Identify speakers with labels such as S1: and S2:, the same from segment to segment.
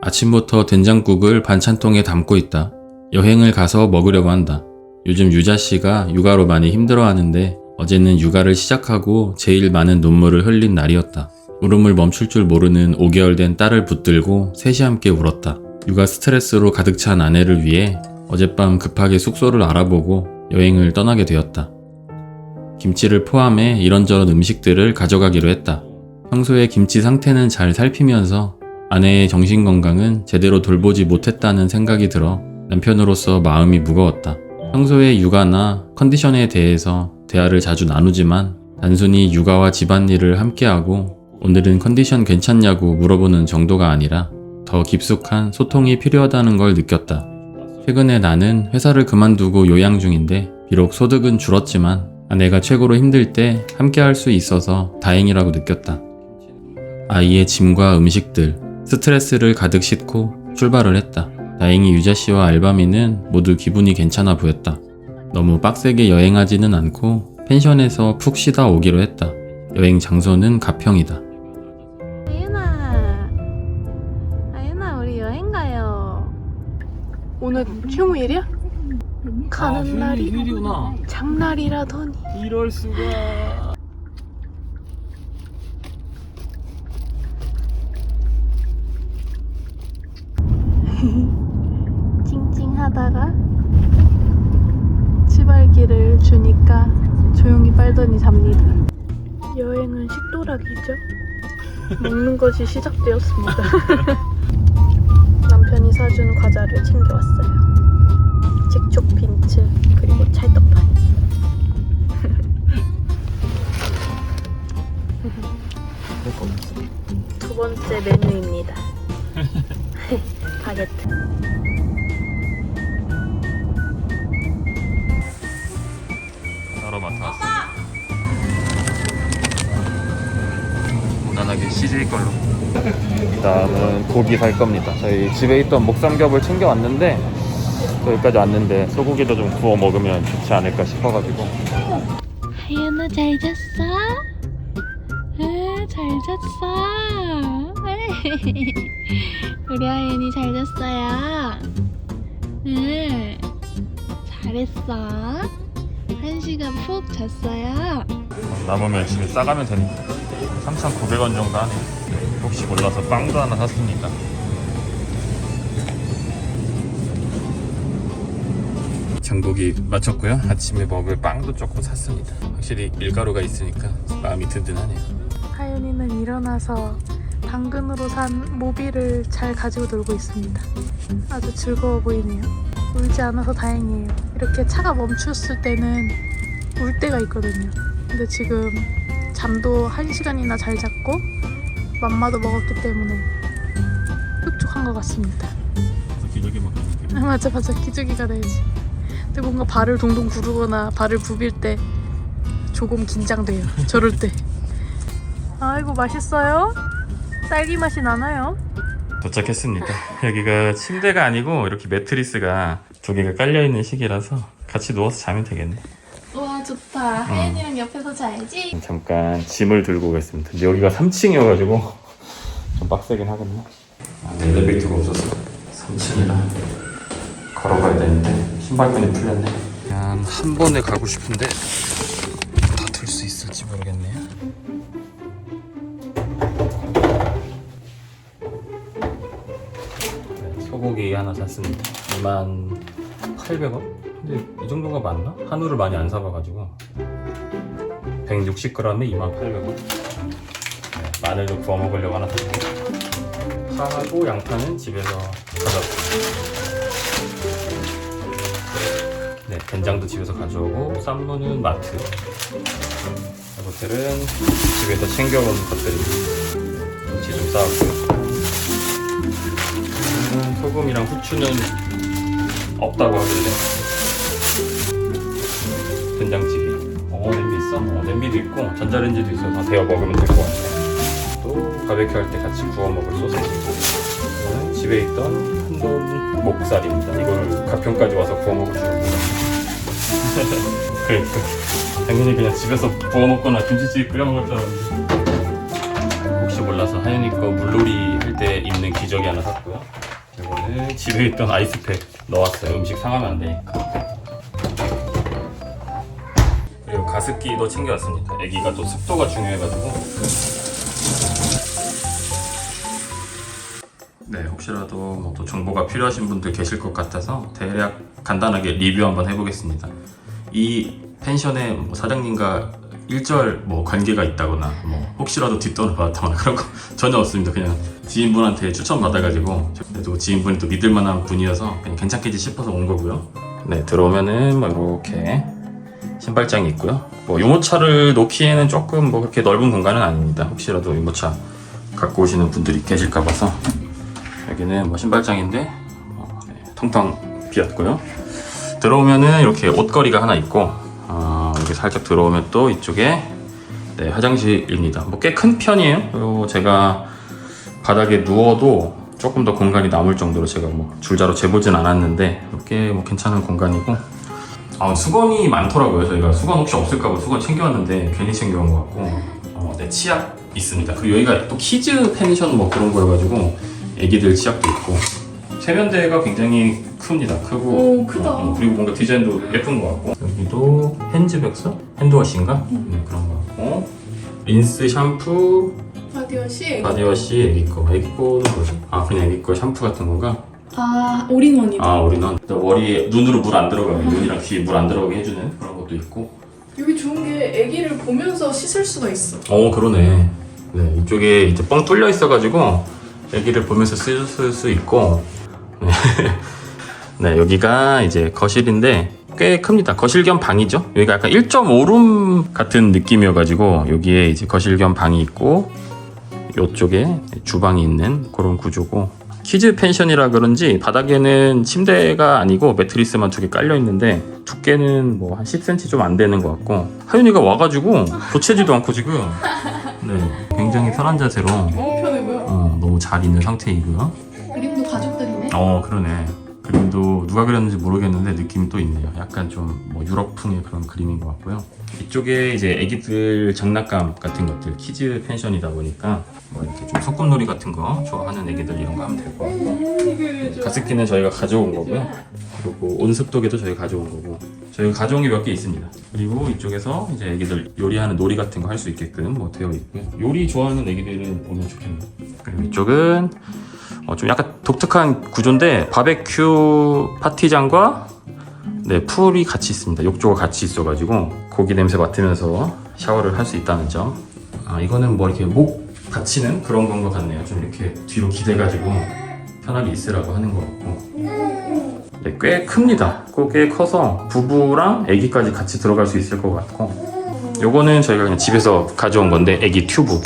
S1: 아침부터 된장국을 반찬통에 담고 있다. 여행을 가서 먹으려고 한다. 요즘 유자 씨가 육아로 많이 힘들어 하는데 어제는 육아를 시작하고 제일 많은 눈물을 흘린 날이었다. 울음을 멈출 줄 모르는 5개월 된 딸을 붙들고 셋이 함께 울었다. 육아 스트레스로 가득 찬 아내를 위해 어젯밤 급하게 숙소를 알아보고 여행을 떠나게 되었다. 김치를 포함해 이런저런 음식들을 가져가기로 했다. 평소에 김치 상태는 잘 살피면서 아내의 정신 건강은 제대로 돌보지 못했다는 생각이 들어 남편으로서 마음이 무거웠다. 평소에 육아나 컨디션에 대해서 대화를 자주 나누지만 단순히 육아와 집안일을 함께하고 오늘은 컨디션 괜찮냐고 물어보는 정도가 아니라 더 깊숙한 소통이 필요하다는 걸 느꼈다. 최근에 나는 회사를 그만두고 요양 중인데 비록 소득은 줄었지만 아내가 최고로 힘들 때 함께 할 수 있어서 다행이라고 느꼈다. 아이의 짐과 음식들, 스트레스를 가득 싣고 출발을 했다. 다행히 유자 씨와 알바미는 모두 기분이 괜찮아 보였다. 너무 빡세게 여행하지는 않고 펜션에서 푹 쉬다 오기로 했다. 여행 장소는 가평이다.
S2: 아윤아 아윤아 우리 여행 가요 오늘 휴무일이야? 가는 날이
S3: 휴일이구나.
S2: 장날이라더니
S3: 이럴 수가.
S2: 찡찡하다가 치발기를 주니까 조용히 빨더니 잡니다. 여행은 식도락이죠? 먹는 것이 시작되었습니다. 남편이 사준 과자를 챙겨왔어요. 직촉 빈츠 그리고 찰떡파이 두 번째 메뉴입니다 바게트
S1: 따로 맡아왔어. 무난하게 CJ 걸로. 다음은 고기 살 겁니다. 저희 집에 있던 목삼겹을 챙겨왔는데 여기까지 왔는데 소고기도 좀 구워 먹으면 좋지 않을까 싶어가지고
S2: 하연아 잘 잤어? 응, 잘 잤어. 우리 하연이 잘 잤어요. 응, 잘했어. 한 시간 푹 잤어요.
S1: 남으면 집에 싸가면 되니까 3,900원 정도 하네. 혹시 몰라서 빵도 하나 샀습니다. 장보기 마쳤고요. 아침에 먹을 빵도 조금 샀습니다. 확실히 밀가루가 있으니까 마음이 든든하네요.
S2: 하연이는 일어나서 당근으로 산 모비를 잘 가지고 놀고 있습니다. 아주 즐거워 보이네요. 울지 않아서 다행이에요. 이렇게 차가 멈췄을 때는 울 때가 있거든요. 근데 지금 잠도 한 시간이나 잘 잤고 맘마도 먹었기 때문에 흡족한 것 같습니다.
S1: 기저귀
S2: 아, 맞아 맞아 기저귀가 돼야지. 근데 뭔가 발을 동동 구르거나 발을 부빌 때 조금 긴장돼요. 저럴 때. 아이고 맛있어요? 딸기 맛이 나나요?
S1: 도착했습니다. 여기가 침대가 아니고 이렇게 매트리스가 두 개가 깔려 있는 식이라서 같이 누워서 자면 되겠네.
S2: 우와 좋다. 하연이랑 옆에서 자야지.
S1: 잠깐 짐을 들고 오겠습니다. 근데 여기가 3층이어가지고 좀 빡세긴 하겠네. 아, 엘리베이터가 없어서 3층이라 걸어가야 되는데 신발끈이 풀렸네. 그냥 한 번에 가고 싶은데 하나 샀습니다. 2만 800원? 근데 이 정도가 맞나? 한우를 많이 안 사봐가지고 160g에 2,800원. 네, 마늘도 구워 먹으려고 하나 샀고 파하고 양파는 집에서 가져왔어요. 네, 된장도 집에서 가져오고 쌈무는 마트. 이것들은 집에서 챙겨온 것들입니다. 김치 좀 싸왔고요. 음, 소금이랑 후추는 없다고 하길래 된장찌개. 어, 냄비 있어? 어, 냄비도 있고 전자레인지도 있어서 데워 먹으면 될 것 같아. 또 바베큐 할 때 같이 구워 먹을 소세지. 이거는 집에 있던 한돈 목살입니다. 이걸 가평까지 와서 구워 먹을 줄 몰랐어. 그러니까 당연히 그냥 집에서 구워 먹거나 김치찌개 끓여 먹을 줄 알았는데 혹시 몰라서 하연이 거 물놀이 할 때 입는 기저귀 하나 샀고요. 이거는 집에 있던 아이스팩 넣었어요. 음식 상하면 안 되니까. 그리고 가습기도 챙겨왔습니다. 아기가 또 습도가 중요해가지고. 네, 혹시라도 뭐 또 정보가 필요하신 분들 계실 것 같아서 대략 간단하게 리뷰 한번 해보겠습니다. 이 펜션에 뭐 사장님과 일절 뭐 관계가 있다거나 뭐 혹시라도 뒷돈을 받았다거나 그런 거 전혀 없습니다. 그냥 지인분한테 추천 받아가지고 그래도 지인분이 또 믿을만한 분이어서 그냥 괜찮겠지 싶어서 온 거고요. 네, 들어오면은 뭐 이렇게 신발장이 있고요. 뭐 유모차를 놓기에는 조금 뭐 그렇게 넓은 공간은 아닙니다. 혹시라도 유모차 갖고 오시는 분들이 계실까 봐서 여기는 뭐 신발장인데 어, 네, 텅텅 비었고요. 들어오면은 이렇게 옷걸이가 하나 있고 어, 여기 살짝 들어오면 또 이쪽에 네, 화장실입니다. 뭐 꽤 큰 편이에요. 그리고 제가 바닥에 누워도 조금 더 공간이 남을 정도로 제가 뭐 줄자로 재보진 않았는데 꽤뭐 괜찮은 공간이고 아, 수건이 많더라고요. 저희가 수건 혹시 없을까봐 수건 챙겨왔는데 괜히 챙겨온 것 같고 어, 네, 치약 있습니다. 그리고 여기가 또 키즈 펜션 뭐 그런 거여가지고 애기들 치약도 있고 세면대가 굉장히 큽니다. 크고
S2: 오, 크다.
S1: 어, 어, 그리고 뭔가 디자인도 예쁜 것 같고 여기도 핸즈백서? 핸드워시인가? 네, 그런 거 같고 린스, 샴푸,
S2: 바디워시.
S1: 바디워시 애기 거 애기 거는 뭐지? 아 그냥 애기 거 샴푸 같은 거가
S2: 아 올인원이다.
S1: 아 우리는 머리에 눈으로 물 안 들어가게 눈이랑 귀에 물안 들어가게 해주는 그런 것도 있고
S2: 여기 좋은 게 아기를 보면서 씻을 수가 있어.
S1: 어 그러네 네 이쪽에 이제 뻥 뚫려 있어가지고 애기를 보면서 쓸 수 있고 네. 네 여기가 이제 거실인데 꽤 큽니다 거실 겸 방이죠 여기가 약간 1.5룸 같은 느낌이어가지고 여기에 이제 거실 겸 방이 있고 요쪽에 주방이 있는 그런 구조고 키즈 펜션이라 그런지 바닥에는 침대가 아니고 매트리스만 두 개 깔려 있는데 두께는 뭐 한 10cm 좀 안 되는 것 같고 하윤이가 와가지고 교체지도 않고 지금 네 굉장히 편한 자세로
S2: 너무 편해 보여.
S1: 어, 너무 잘 있는 상태이고요. 어 그러네. 그림도 누가 그렸는지 모르겠는데 느낌이 또 있네요. 약간 좀 뭐 유럽풍의 그런 그림인 것 같고요. 이쪽에 이제 애기들 장난감 같은 것들 키즈 펜션이다 보니까 뭐 이렇게 좀 소꿉놀이 같은 거 좋아하는 애기들 이런 거 하면 될 것 같고. 가습기는 저희가 가져온 거고요. 그리고 온습도계도 저희가 가져온 거고. 저희가 가져온 게 몇 개 있습니다. 그리고 이쪽에서 이제 애기들 요리하는 놀이 같은 거 할 수 있게끔 뭐 되어 있고요. 요리 좋아하는 애기들은 오면 좋겠네요. 그리고 이쪽은 어, 좀 약간 독특한 구조인데 바베큐 파티장과 네, 풀이 같이 있습니다. 욕조가 같이 있어가지고 고기 냄새 맡으면서 샤워를 할 수 있다는 점. 아 이거는 뭐 이렇게 목 받치는 그런 건 것 같네요. 좀 이렇게 뒤로 기대가지고 편하게 있으라고 하는 것 같고. 네, 꽤 큽니다. 꽤 커서 부부랑 아기까지 같이 들어갈 수 있을 것 같고. 요거는 저희가 그냥 집에서 가져온 건데 아기 튜브.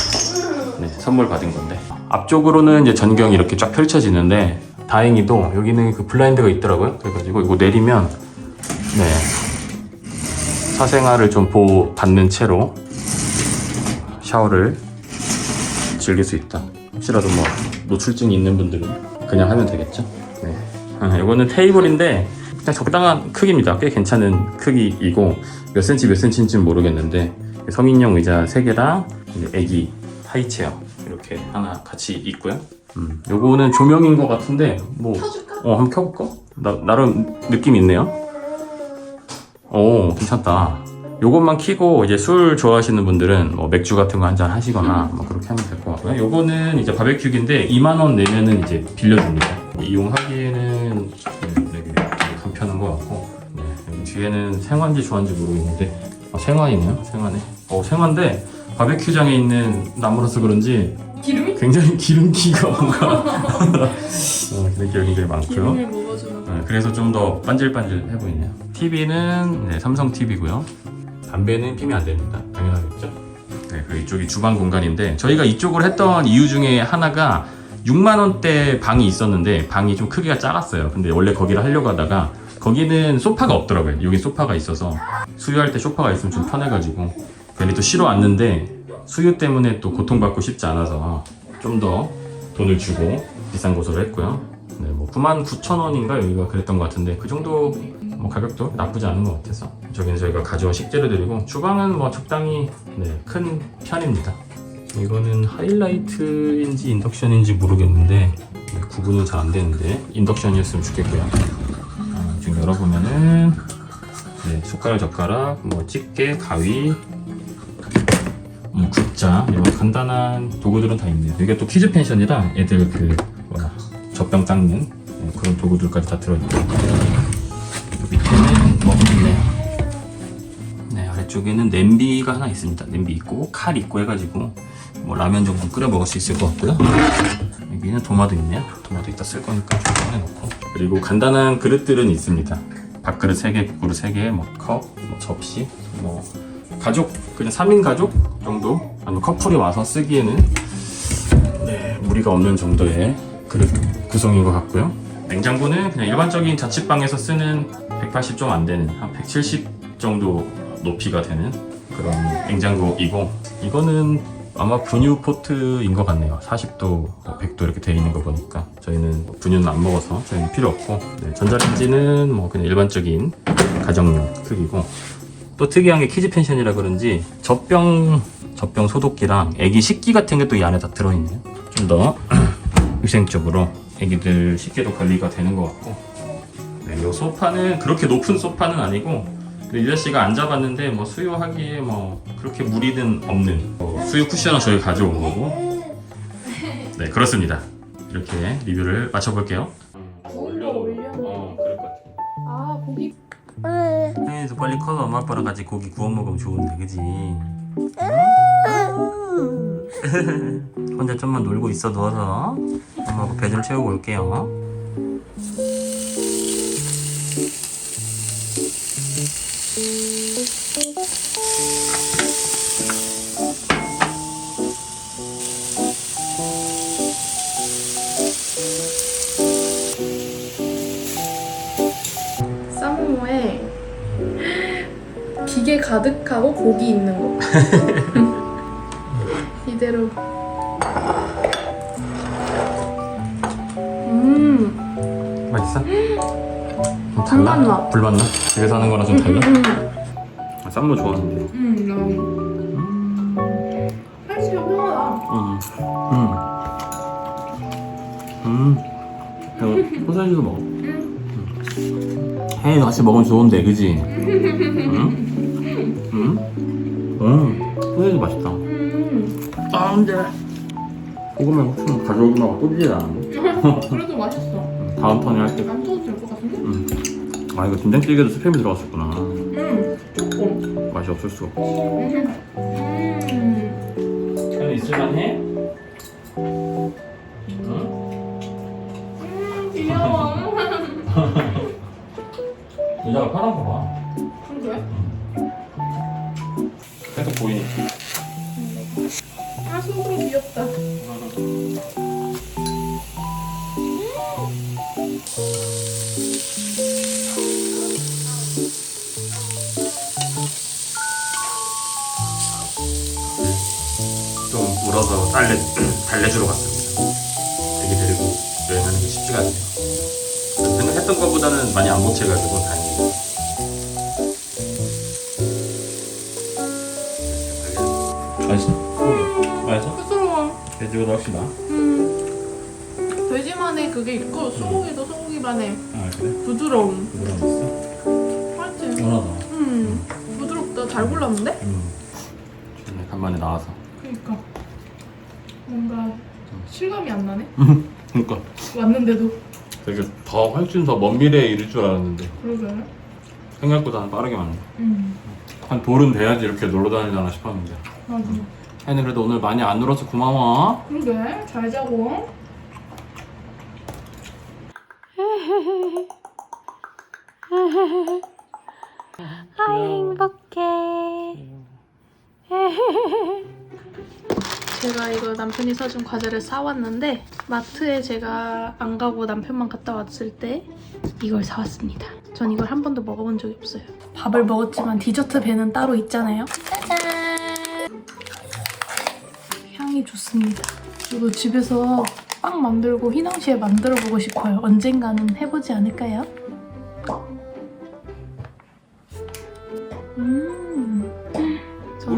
S1: 네, 선물 받은 건데. 앞쪽으로는 이제 전경이 이렇게 쫙 펼쳐지는데 다행히도 여기는 그 블라인드가 있더라고요. 그래가지고 이거 내리면 네 사생활을 좀 보호 받는 채로 샤워를 즐길 수 있다. 혹시라도 뭐 노출증이 있는 분들은 그냥 하면 되겠죠. 네. 아, 이거는 테이블인데 그냥 적당한 크기입니다. 꽤 괜찮은 크기이고 몇 센치 몇 센치인지는 모르겠는데 성인용 의자 3개랑 애기 하이체어 이렇게 하나 같이 있고요. 음, 요거는 조명인 것 같은데 뭐
S2: 켜줄까?
S1: 어 한번 켜볼까? 나, 나름 느낌 있네요. 오 괜찮다. 요것만 키고 이제 술 좋아하시는 분들은 뭐 맥주 같은 거 한 잔 하시거나 뭐 그렇게 하면 될 것 같고요. 요거는 이제 바베큐기인데 2만 원 내면은 이제 빌려줍니다. 이용하기에는 네, 되게 간편한 것 같고 네, 여기 뒤에는 생화인지 주화인지 모르겠는데 아, 생화이네요. 생화네. 어 생화인데 바베큐장에 있는 나무라서 그런지? 굉장히 기름기가 뭔가 어, 기름기가 굉장히 많고요.
S2: 기름을 먹어주는 거.
S1: 네, 그래서 좀 더 반질반질해 보이네요. TV는 삼성 TV고요. 담배는 피면 안 됩니다. 당연하겠죠? 네, 그리고 이쪽이 주방 공간인데 저희가 이쪽을 했던 이유 중에 하나가 6만 원대 방이 있었는데 방이 좀 크기가 작았어요. 근데 원래 거기를 하려고 하다가 거기는 소파가 없더라고요. 여기 소파가 있어서 수유할 때 소파가 있으면 좀 편해가지고 괜히 또 쉬러 왔는데 수유 때문에 또 고통받고 싶지 않아서 좀 더 돈을 주고 비싼 곳으로 했고요. 네, 뭐 9만 9천 원인가 여기가 그랬던 것 같은데 그 정도 뭐 가격도 나쁘지 않은 것 같아서 저기는 저희가 가져온 식재료들이고 주방은 뭐 적당히 네, 큰 편입니다. 이거는 하이라이트인지 인덕션인지 모르겠는데 구분은 잘 안 되는데 인덕션이었으면 좋겠고요. 아, 지금 열어보면은 네, 숟가락, 젓가락, 뭐 집게, 가위, 음, 굽자 이런 간단한 도구들은 다 있네요. 이게 또 키즈 펜션이라 애들 그 뭐야 젖병 닦는 네, 그런 도구들까지 다 들어있고 밑에는 뭐 없네요. 네 아래쪽에는 냄비가 하나 있습니다. 냄비 있고 칼 있고 해가지고 뭐 라면 정도 끓여 먹을 수 있을 것 같고요. 여기는 도마도 있네요. 도마도 이따 쓸 거니까 좀 꺼내놓고 그리고 간단한 그릇들은 있습니다. 밥그릇 3개, 국그릇 3개, 뭐 컵, 뭐 접시, 뭐 가족 그냥 3인 가족 정도 아니면 커플이 와서 쓰기에는 네, 무리가 없는 정도의 그릇 구성인 것 같고요. 냉장고는 그냥 일반적인 자취방에서 쓰는 180 좀 안 되는 한 170 정도 높이가 되는 그런 냉장고이고 이거는 아마 분유 포트인 것 같네요. 40도, 100도 이렇게 돼 있는 거 보니까 저희는 분유는 안 먹어서 저희는 필요 없고 네, 전자레인지는 뭐 그냥 일반적인 가정용 크기고 또 특이한 게 키즈 펜션이라 그런지 젖병 젖병 소독기랑 애기 식기 같은 게 또 이 안에 다 들어있네요. 좀 더 위생적으로 애기들 식기도 관리가 되는 것 같고 네, 이 소파는 그렇게 높은 소파는 아니고 유자 씨가 앉아봤는데 뭐 수유하기에 뭐 그렇게 무리는 없는 뭐 수유 쿠션은 저희 가져온 거고 네 그렇습니다. 이렇게 리뷰를 마쳐볼게요.
S2: 올려, 올려.
S1: 어 그럴 것 같아.
S2: 아 고기
S1: 형이도 빨리 커서 엄마 아빠랑 같이 고기 구워 먹으면 좋은데 그지? 혼자 좀만 놀고 있어 누워서. 엄마가 배좀 채우고 올게요
S2: 가득하고 고기 있는 거. 이대로. 음,
S1: 맛있어?
S2: 좀불 맛나.
S1: 불 맛나? 집에서 하는 거랑 좀 달라?
S2: 음,
S1: 아, 쌈무 좋아하는데
S2: 음, 음. 살치가 편하다.
S1: 음. 음. 음. 소세지도 먹어. 혜인도 같이 먹으면 좋은데, 그지? 응? 응? 응. 소세지 맛있다.
S2: 음,
S1: 아, 근데. 고구마 혹시 가져오기만 꿀리지 않았네.
S2: 그래도 맛있어.
S1: 다음 턴에 할게.
S2: 안 써도 될 것 같은데?
S1: 응. 아, 이거 된장찌개도 스팸이 들어갔었구나.
S2: 음, 조금.
S1: 맛이 없을 수가 없어.
S2: 음, 음,
S1: 잘 있을만해? 응?
S2: 음, 귀여워.
S1: 여자가 파란 거 봐.
S2: 귀엽다.
S1: 좀 울어서 달래, 달래주러 갔습니다. 애기 데리고 여행하는 게 쉽지가 않네요. 생각했던 것보다는 많이 안 보채가지고 다행이에요.
S2: 그게 있고 소고기도 소고기만의
S1: 아 그래?
S2: 부드러움.
S1: 있어?
S2: 맞지?
S1: 원하다.
S2: 음. 부드럽다. 잘 골랐는데?
S1: 음. 좋네, 간만에 나와서.
S2: 그러니까 뭔가 실감이 안 나네.
S1: 그러니까
S2: 왔는데도
S1: 되게 더 훨씬 더 먼 미래에 이를 줄 알았는데
S2: 그러게.
S1: 생각보다는 빠르게 왔네.
S2: 음.
S1: 한 돌은 돼야지 이렇게 놀러 다니려나 싶었는데.
S2: 맞아.
S1: 혜는 그래도 오늘 많이 안 놀아서 고마워.
S2: 그러게. 잘 자고.
S1: 아 행복해.
S2: 제가 이거 남편이 사준 과자를 사왔는데 마트에 제가 안 가고 남편만 갔다 왔을 때 이걸 사왔습니다. 전 이걸 한 번도 먹어본 적이 없어요. 밥을 먹었지만 디저트 배는 따로 있잖아요. 짜잔! 향이 좋습니다. 이거 집에서 빵 만들고 휘낭시에 만들어 보고 싶어요. 언젠가는 해보지 않을까요?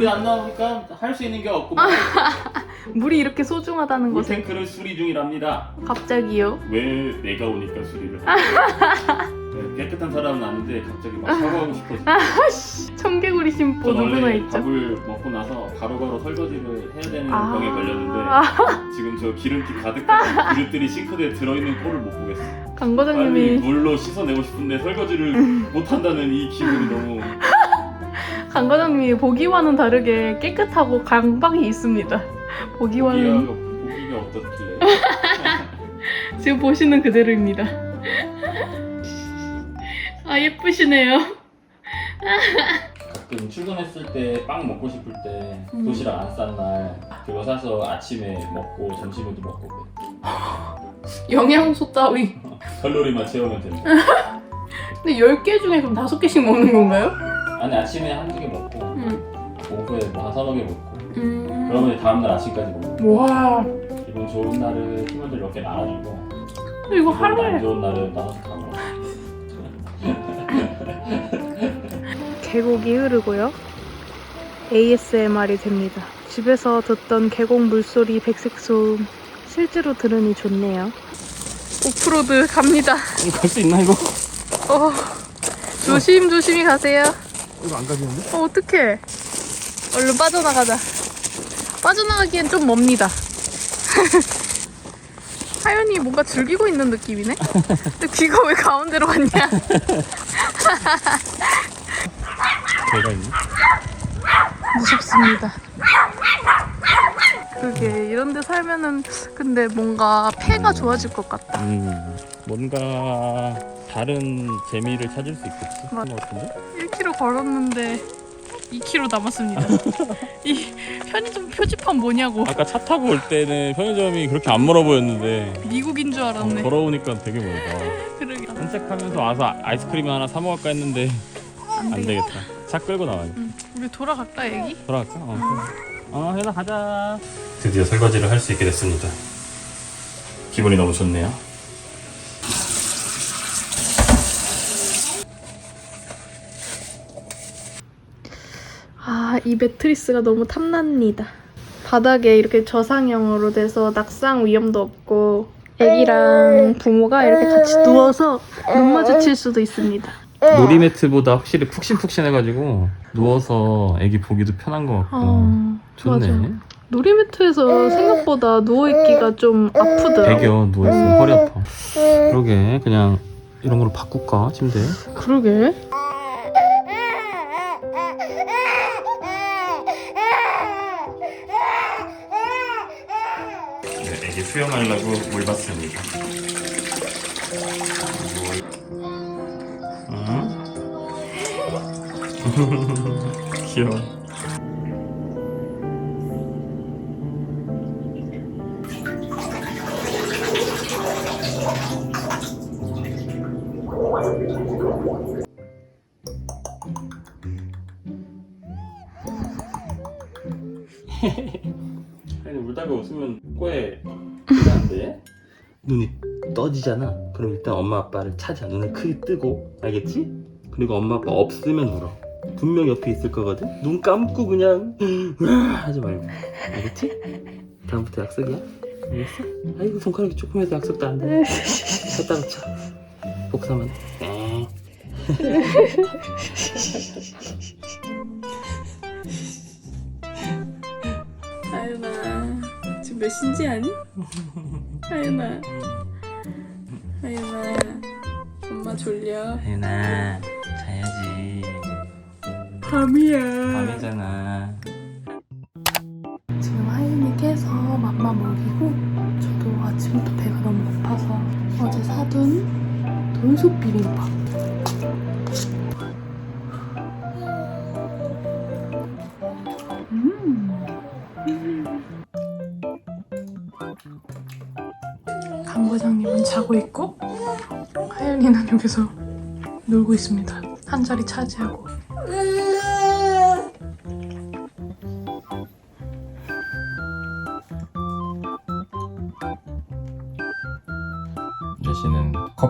S2: 음.
S3: 우리 안 나오니까 할 수 있는 게 없고
S2: 물이 이렇게 소중하다는 것을
S1: 물탱크를 수리 중이랍니다.
S2: 갑자기요.
S1: 왜 내가 오니까 수리를? 네, 깨끗한 사람은 아는데 갑자기 막 샤워하고 싶어서
S2: 청개구리 심보
S1: 전
S2: 누구나
S1: 원래
S2: 있죠.
S1: 밥을 먹고 나서 바로바로 설거지를 해야 되는
S2: 아.
S1: 병에 걸렸는데 지금 저 기름기 가득한 그릇들이 싱크대에 들어있는 꼴을 못 보겠어
S2: 강 과장님이
S1: 물로 씻어내고 싶은데 설거지를 못한다는 이 기분이 너무
S2: 강 과장님이 보기와는 다르게 깨끗하고 강박이 있습니다. 보기와는
S1: 보기가, 어떻길래
S2: 지금 보시는 그대로입니다. 아 예쁘시네요.
S1: 가끔 출근했을 때 빵 먹고 싶을 때
S2: 음.
S1: 도시락 안 싼 날 그거 사서 아침에 먹고 점심에도 먹고 그래.
S2: 영양소 따위.
S1: 칼로리만 채우면 된다
S2: 근데 10개 중에 그럼 5개씩 먹는 건가요?
S1: 아니 아침에 한두 개 먹고
S2: 응.
S1: 오후에 뭐 한 서너 개 먹고
S2: 음.
S1: 그러면 다음날 아침까지 먹고
S2: 와.
S1: 기분 좋은 날은 팀원들 몇 개 나눠주고
S2: 근데 이거
S1: 기분 안
S2: 하루에
S1: 좋은 날은 나눠서 다 먹어
S2: 계곡이 흐르고요. ASMR이 됩니다. 집에서 듣던 계곡 물소리 백색 소음 실제로 들으니 좋네요. 오프로드 갑니다.
S1: 갈수 있나 이거?
S2: 어, 조심 조심히 가세요.
S1: 이거 안 가지는데?
S2: 어, 어떡해. 얼른 빠져나가자. 빠져나가기엔 좀 멉니다. 하연이 뭔가 즐기고 있는 느낌이네? 근데 귀가 왜 가운데로 갔냐?
S1: 배가 있네
S2: 무섭습니다. 그게 이런 데 살면은 근데 뭔가 폐가 좋아질 것 같다.
S1: 음 뭔가 다른 재미를 찾을 수 있겠지
S2: 맞-
S1: 것 같은데?
S2: 1km 걸었는데 2km 남았습니다. 이 편의점 표지판 뭐냐고.
S1: 아까 차 타고 올 때는 편의점이 그렇게 안 멀어 보였는데
S2: 미국인 줄 알았네.
S1: 걸어오니까 되게 멀다
S2: 그러게.
S1: 산책하면서 와서 아이스크림 하나 사 먹을까 했는데 안안
S2: 돼.
S1: 되겠다 차 끌고 나와야 돼
S2: 응. 우리 돌아갈까 얘기?
S1: 돌아갈까? 어, 어 해나 가자. 드디어 설거지를 할 수 있게 됐습니다. 기분이 너무 좋네요.
S2: 아, 이 매트리스가 너무 탐납니다. 바닥에 이렇게 저상형으로 돼서 낙상 위험도 없고 애기랑 부모가 이렇게 같이 누워서 눈 마주칠 수도 있습니다.
S1: 놀이매트보다 확실히 푹신푹신해가지고 누워서 애기 보기도 편한 것 같고.
S2: 어,
S1: 좋네.
S2: 맞아. 놀이매트에서 생각보다 누워있기가 좀 아프더라고.
S1: 애교 누워있으면 허리 아파. 그러게 그냥 이런 걸로 바꿀까 침대?
S2: 그러게.
S1: 네, 애기 수영하려고 물 받습니다 귀여워 아니 울다가 웃으면 코에 안 돼? 눈이 떠지잖아. 그럼 일단 엄마 아빠를 찾아. 눈을 크게 뜨고 알겠지? 그리고 엄마 아빠 없으면 울어. 분명 옆에 있을 거거든. 눈 감고 그냥 하지 말고. 알겠지? 다음부터 약속이야. 알겠어? 아이고 손가락이 조금해서 약속도 안 돼. 했다 붙여. 복사만. 해.
S2: 하윤아, 지금 몇 시인지 아니? 하윤아. 하윤아. 엄마 졸려.
S1: 자야지.
S2: 밤이야.
S1: 밤이잖아.
S2: 지금 하윤이 깨서 맘마 먹이고 저도 아침부터 배가 너무 고파서 어제 사둔 돌솥 비빔밥 강 과장님은 자고 있고 하윤이는 여기서 놀고 있습니다 한 자리 차지하고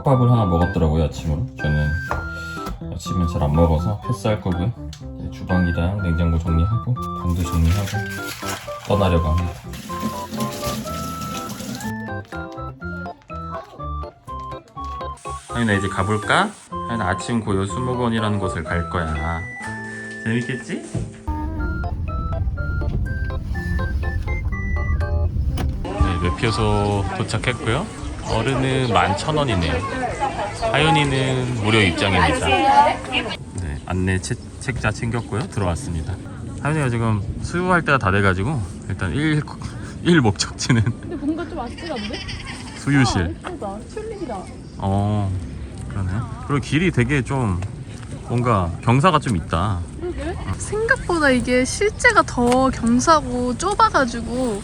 S1: 컵밥을 하나 먹었더라고요 아침으로. 저는 아침에 잘안 먹어서 패스할 거고요. 이제 주방이랑 냉장고 정리하고 방도 정리하고 떠나려고 합니다. 하윤아 이제 가볼까? 하윤아 아침 고요 수목원이라는 곳을 갈 거야. 재밌겠지? 네, 매표소 도착했고요. 어른은 11,000원이네요. 하윤이는 무료 입장입니다. 네, 안내 책, 책자 챙겼고요. 들어왔습니다. 하윤이가 지금 수유할 때가 다 돼가지고 일단 1, 일 목적지는
S2: 근데 뭔가 좀 아찔한데?
S1: 수유실.
S2: 예쁘다. 튤립이다.
S1: 어, 그러네. 그리고 길이 되게 좀 뭔가 경사가 좀 있다.
S2: 생각보다 이게 실제가 더 경사고 좁아가지고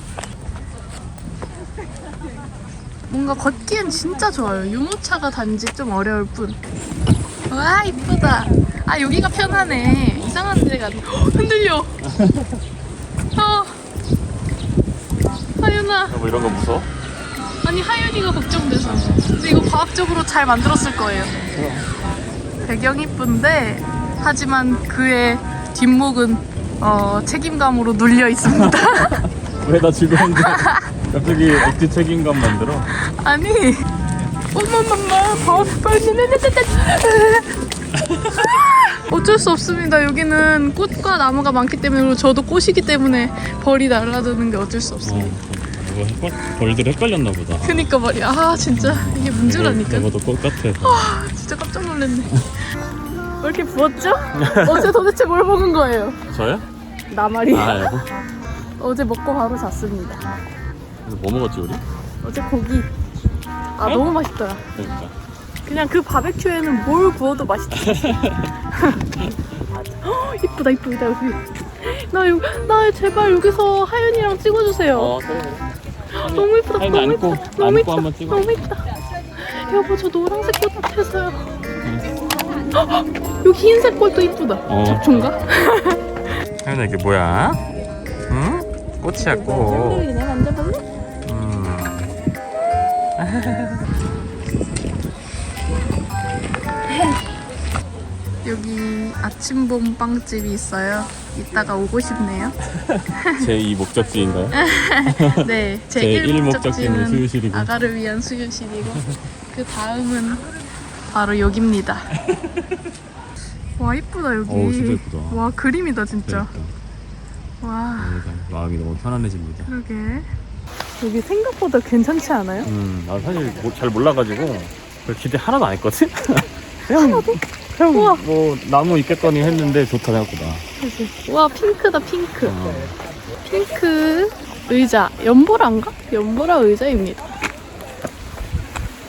S2: 뭔가 걷기엔 진짜 좋아요. 유모차가 단지 좀 어려울 뿐. 와 이쁘다. 아 여기가 편하네. 이상한 데 가네. 헉, 흔들려. 아 하윤아.
S1: 뭐 이런 거 무서워?
S2: 아니 하윤이가 걱정돼서. 근데 이거 과학적으로 잘 만들었을 거예요. 배경 이쁜데 하지만 그의 뒷목은 어, 책임감으로 눌려 있습니다.
S1: 왜 나 즐거운데 갑자기 액티 책임감 만들어?
S2: 아니 엄마엄마 어쩔 수 없습니다. 여기는 꽃과 나무가 많기 때문에 그리고 저도 꽃이기 때문에 벌이 날아드는 게 어쩔 수 없어요.
S1: 이거 헷갈, 벌들 헷갈렸나 보다.
S2: 그니까 말이야. 아 진짜 이게 문제라니까.
S1: 저거도 꽃 같아.
S2: 진짜 깜짝 놀랐네. 왜 이렇게 부었죠? 어제 도대체 뭘 먹은 거예요?
S1: 저요?
S2: 나 말이야.
S1: 아.
S2: 어제 먹고 바로 잤습니다.
S1: 그래서 뭐 먹었지 우리?
S2: 어제 고기. 아 너무 맛있더라.
S1: 그러니까.
S2: 그냥 그 바베큐에는 뭘 구워도 맛있다. 헉, 이쁘다 이쁘다 여기. 나 여기 나 제발 여기서 하윤이랑 찍어주세요.
S1: 어, 그래 그래.
S2: 너무 이쁘다
S1: 하윤이
S2: 너무
S1: 안고,
S2: 이쁘다 너무
S1: 안고
S2: 이쁘다
S1: 한번 찍어.
S2: 너무 이쁘다. 여보 저 노란색 꽃 앞에서요. 헉, 여기 흰색 꽃도 이쁘다.
S1: 어.
S2: 잡초인가?
S1: 하윤아 이게 뭐야? 응? 꽃이야 꽃.
S2: 만져볼래?
S1: 음.
S2: 여기 아침봄 빵집이 있어요. 이따가 오고 싶네요.
S1: 제2 목적지인가요?
S2: 네,
S1: 제제1일 목적지는
S2: 목적지는
S1: 수유실이고.
S2: 아가를 위한 수유실이고 그 다음은 바로 여기입니다. 와 이쁘다 여기.
S1: 어우, 진짜 이쁘다.
S2: 와 그림이다 진짜. 와
S1: 마음이 너무 편안해집니다.
S2: 그러게. 여기 생각보다 괜찮지 않아요?
S1: 음, 나 사실 뭐, 잘 몰라가지고 별 기대 하나도 안 했거든? 그냥, 그냥
S2: 우와.
S1: 뭐 나무 있겠거니 했는데 좋다 생각보다.
S2: 그치? 와 핑크다 핑크.
S1: 어.
S2: 핑크 의자 연보라인가? 연보라 의자입니다.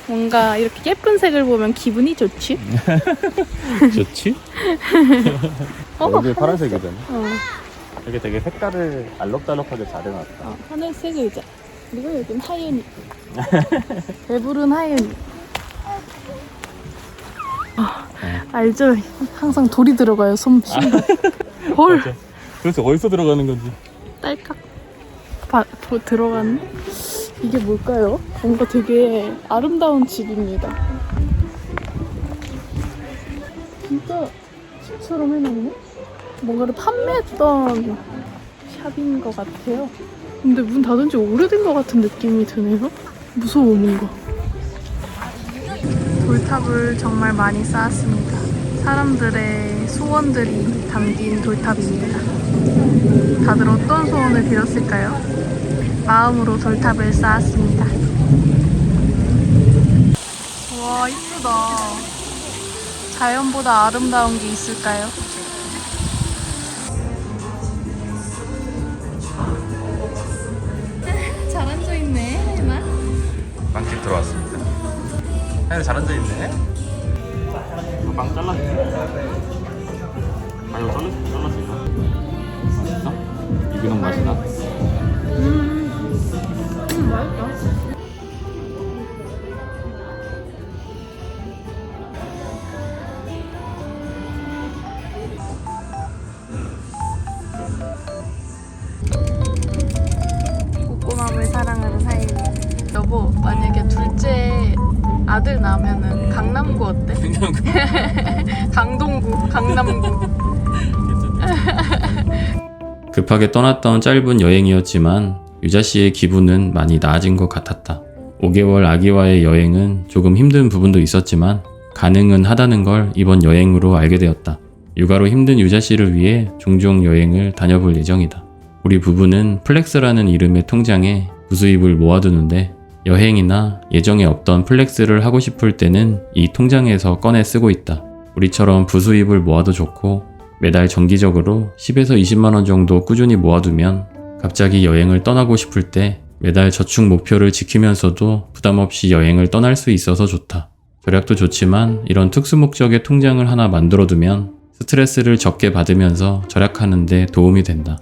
S2: 뭔가 이렇게 예쁜 색을 보면 기분이 좋지?
S1: 좋지?
S2: 어,
S1: 여기 파란색이잖아.
S2: 어,
S1: 여기 되게 색깔을 알록달록하게 잘 해놨다.
S2: 어, 하늘색 의자. 그리고 여긴 하윤이. 배부른 하윤이. 아, 알죠? 항상 돌이 들어가요, 솜, 신발. 헐,
S1: 그래서 어디서 들어가는 건지.
S2: 딸깍. 바, 도, 들어갔네? 이게 뭘까요? 뭔가 되게 아름다운 집입니다. 진짜 집처럼 해놨네? 뭔가를 판매했던 샵인 것 같아요. 근데 문 닫은 지 오래된 것 같은 느낌이 드네요. 무서워, 뭔가. 돌탑을 정말 많이 쌓았습니다. 사람들의 소원들이 담긴 돌탑입니다. 다들 어떤 소원을 빌었을까요? 마음으로 돌탑을 쌓았습니다. 와, 이쁘다. 자연보다 아름다운 게 있을까요?
S1: 빵집 들어왔습니다. 하연이 잘 앉아있네. 빵 잘라줄게. 아, 이거 잘라, 잘랐어, 이거. 맛있어? 유기농 맛이 나?
S2: 음, 강동구, 강남구.
S1: 급하게 떠났던 짧은 여행이었지만 유자 씨의 기분은 많이 나아진 것 같았다. 5개월 아기와의 여행은 조금 힘든 부분도 있었지만 가능은 하다는 걸 이번 여행으로 알게 되었다. 육아로 힘든 유자 씨를 위해 종종 여행을 다녀볼 예정이다. 우리 부부는 플렉스라는 이름의 통장에 부수입을 모아두는데 여행이나 예정에 없던 플렉스를 하고 싶을 때는 이 통장에서 꺼내 쓰고 있다. 우리처럼 부수입을 모아도 좋고 매달 정기적으로 10에서 20만 원 정도 꾸준히 모아두면 갑자기 여행을 떠나고 싶을 때 매달 저축 목표를 지키면서도 부담 없이 여행을 떠날 수 있어서 좋다. 절약도 좋지만 이런 특수 목적의 통장을 하나 만들어두면 스트레스를 적게 받으면서 절약하는데 도움이 된다.